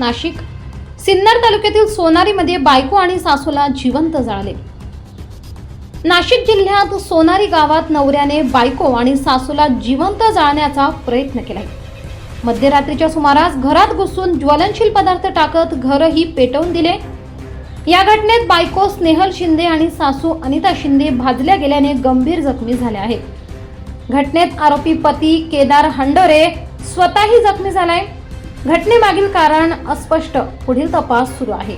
नाशिक. सिन्नर तालुक्यातील सोनारीमध्ये बायको आणि सासूला जिवंत जाळले. नाशिक जिल्ह्यात सोनारी गावात नवऱ्याने बायको आणि सासूला जिवंत जाळण्याचा प्रयत्न केला मध्यरात्रीच्या सुमारास घरात घुसून ज्वलनशील पदार्थ टाकत घरही पेटवून दिले. या घटनेत बायको स्नेहल शिंदे आणि सासू अनिता शिंदे भाजल्या गेल्याने गंभीर जखमी झाल्या आहेत. घटनेत आरोपी पती केदार हंडोरे स्वतःही जखमी झालाय. घटनेमागील कारण अस्पष्ट. पुढील तपास सुरू आहे.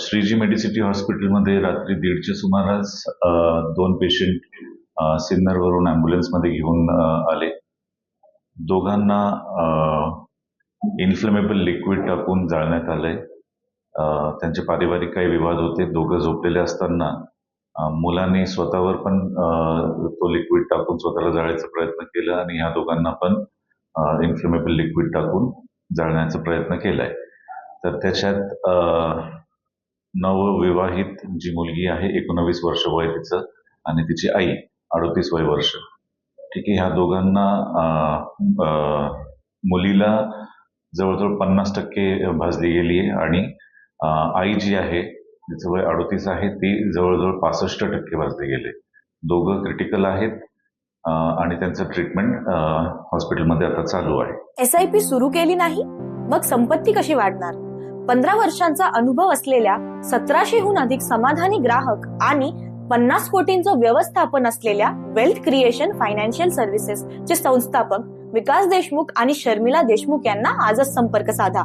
श्रीजी मेडिसिटी हॉस्पिटलमध्ये रात्री दीडच्या सुमारास दोन पेशंट सिन्नरवरून ॲम्ब्युलन्समध्ये घेऊन आले. दोघांना इन्फ्लेमेबल लिक्विड टाकून जाळण्यात आलंय. त्यांचे पारिवारिक काही विवाद होते. दोघं झोपलेले असताना मुलाने स्वतःवर पण तो लिक्विड टाकून स्वतःला जाळायचा प्रयत्न केला आणि ह्या दोघांना पण इन्फ्लेमेबल लिक्विड टाकून जाळण्याचा प्रयत्न केलाय. तर त्याच्यात नवविवाहित जी मुलगी आहे एकोणावीस वर्ष वय तिचं आणि तिची आई अडतीस वय वर्ष. ठीक आहे ह्या दोघांना मुलीला जवळजवळ पन्नास टक्के भाजली गेली आहे आणि आई जी आहे तिचं वय अडोतीस आहे ती जवळजवळ पासष्ट टक्के वाजले गेले. दोघं क्रिटिकल आहेत आणि त्यांचं ट्रीटमेंट हॉस्पिटलमध्ये आता चालू आहे. एस आय पी सुरू केली नाही मग संपत्ती कशी वाढणार? पंधरा वर्षांचा अनुभव असलेल्या सतराशेहून अधिक समाधानी ग्राहक आणि पन्नास कोटींचं व्यवस्थापन असलेल्या वेल्थ क्रिएशन फायनान्शियल सर्व्हिसेस चे संस्थापक विकास देशमुख आणि शर्मिला देशमुख यांना आजच संपर्क साधा.